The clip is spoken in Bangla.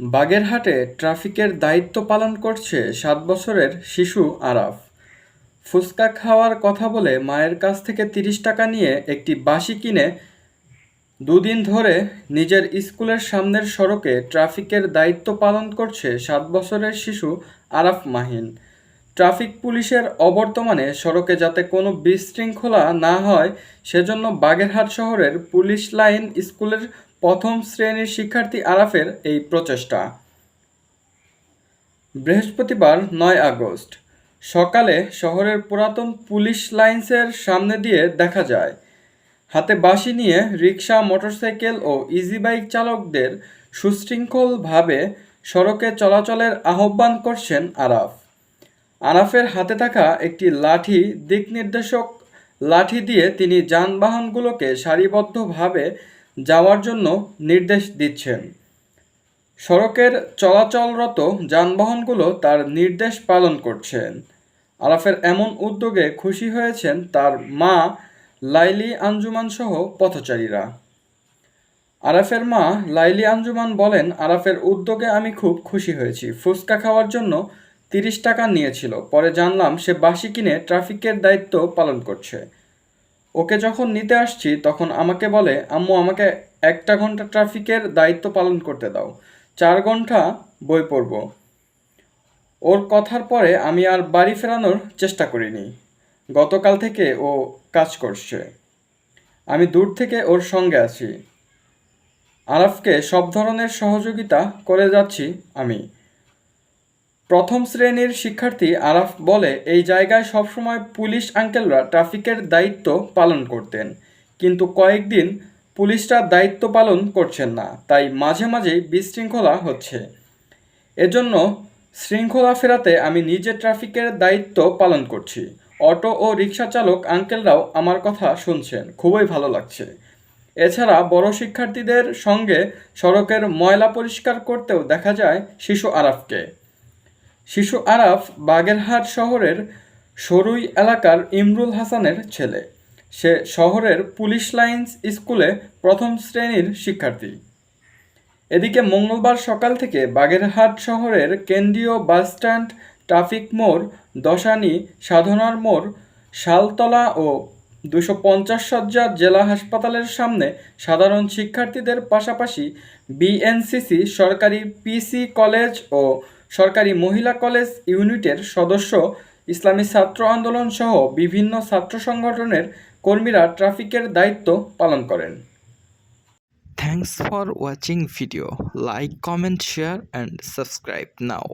বাগেরহাটে ট্রাফিকের দায়িত্ব পালন করছে সাত বছরের শিশু আরাফ। ফুচকা খাওয়ার কথা বলে মায়ের কাছ থেকে তিরিশ টাকা নিয়ে একটি বাঁশি কিনে দুদিন ধরে নিজের স্কুলের সামনের সড়কে ট্রাফিকের দায়িত্ব পালন করছে সাত বছরের শিশু আরাফ মাহিন। ট্রাফিক পুলিশের অবর্তমানে সড়কে যাতে কোনো বিশৃঙ্খলা না হয়, সেজন্য বাগেরহাট শহরের পুলিশ লাইন স্কুলের প্রথম শ্রেণির শিক্ষার্থী আরাফের এই প্রচেষ্টা। বৃহস্পতিবার নয় আগস্ট। সকালে শহরের পুরাতন পুলিশ লাইন্সের সামনে দিয়ে দেখা যায়, হাতে বাঁশি নিয়ে রিক্সা মোটরসাইকেল ও ইজি বাইক চালকদের সুশৃঙ্খলভাবে সড়কে চলাচলের আহ্বান করছেন আরাফ। আরাফের হাতে থাকা একটি লাঠি দিক নির্দেশক লাঠি দিয়ে তিনি যানবাহনগুলোকে সারিবদ্ধভাবে যাওয়ার জন্য নির্দেশ দিচ্ছেন। সড়কের চলাচলরত যানবাহনগুলো তার নির্দেশ পালন করছেন। আরাফের এমন উদ্যোগে খুশি হয়েছেন তার মা লাইলি আঞ্জুমান সহ পথচারীরা। আরাফের মা লাইলি আঞ্জুমান বলেন, আরাফের উদ্যোগে আমি খুব খুশি হয়েছি। ফুচকা খাওয়ার জন্য তিরিশ টাকা নিয়েছিল। পরে জানলাম সে বাসি কিনে ট্রাফিকের দায়িত্ব পালন করছে। ওকে যখন নিতে আসছি, তখন আমাকে বলে, আম্মু, আমাকে একটা ঘণ্টা ট্রাফিকের দায়িত্ব পালন করতে দাও। চার ঘণ্টা বই পড়ব। ওর কথার পরে আমি আর বাড়ি ফেরানোর চেষ্টা করিনি। গতকাল থেকে ও কাজ করছে। আমি দূর থেকে ওর সঙ্গে আছি। আরাফকে সব ধরনের সহযোগিতা করে যাচ্ছি আমি। প্রথম শ্রেণির শিক্ষার্থী আরাফ বলে, এই জায়গায় সবসময় পুলিশ আঙ্কেলরা ট্রাফিকের দায়িত্ব পালন করতেন। কিন্তু কয়েকদিন পুলিশরা দায়িত্ব পালন করছেন না। তাই মাঝে মাঝেই বিশৃঙ্খলা হচ্ছে। এজন্য শৃঙ্খলা ফেরাতে আমি নিজে ট্রাফিকের দায়িত্ব পালন করছি। অটো ও রিক্সা চালক আঙ্কেলরাও আমার কথা শুনছেন। খুবই ভালো লাগছে। এছাড়া বড় শিক্ষার্থীদের সঙ্গে সড়কের ময়লা পরিষ্কার করতেও দেখা যায় শিশু আরাফকে। শিশু আরাফ বাগেরহাট শহরের সরুই এলাকার ইমরুল হাসানের ছেলে। সে শহরের পুলিশ লাইন্স স্কুলে প্রথম শ্রেণির শিক্ষার্থী। এদিকে মঙ্গলবার সকাল থেকে বাগেরহাট শহরের কেন্দ্রীয় বাসস্ট্যান্ড ট্রাফিক মোড়, দশানি, সাধনার মোড়, শালতলা ও দুশো পঞ্চাশ সজ্জা জেলা হাসপাতালের সামনে সাধারণ শিক্ষার্থীদের পাশাপাশি বিএনসিসি সরকারি পিসি কলেজ ও সরকারি মহিলা কলেজ ইউনিটের সদস্য, ইসলামী ছাত্র আন্দোলন সহ বিভিন্ন ছাত্র সংগঠনের কর্মীরা ট্রাফিকের দায়িত্ব পালন করেন thanks for watching video like comment share and subscribe now.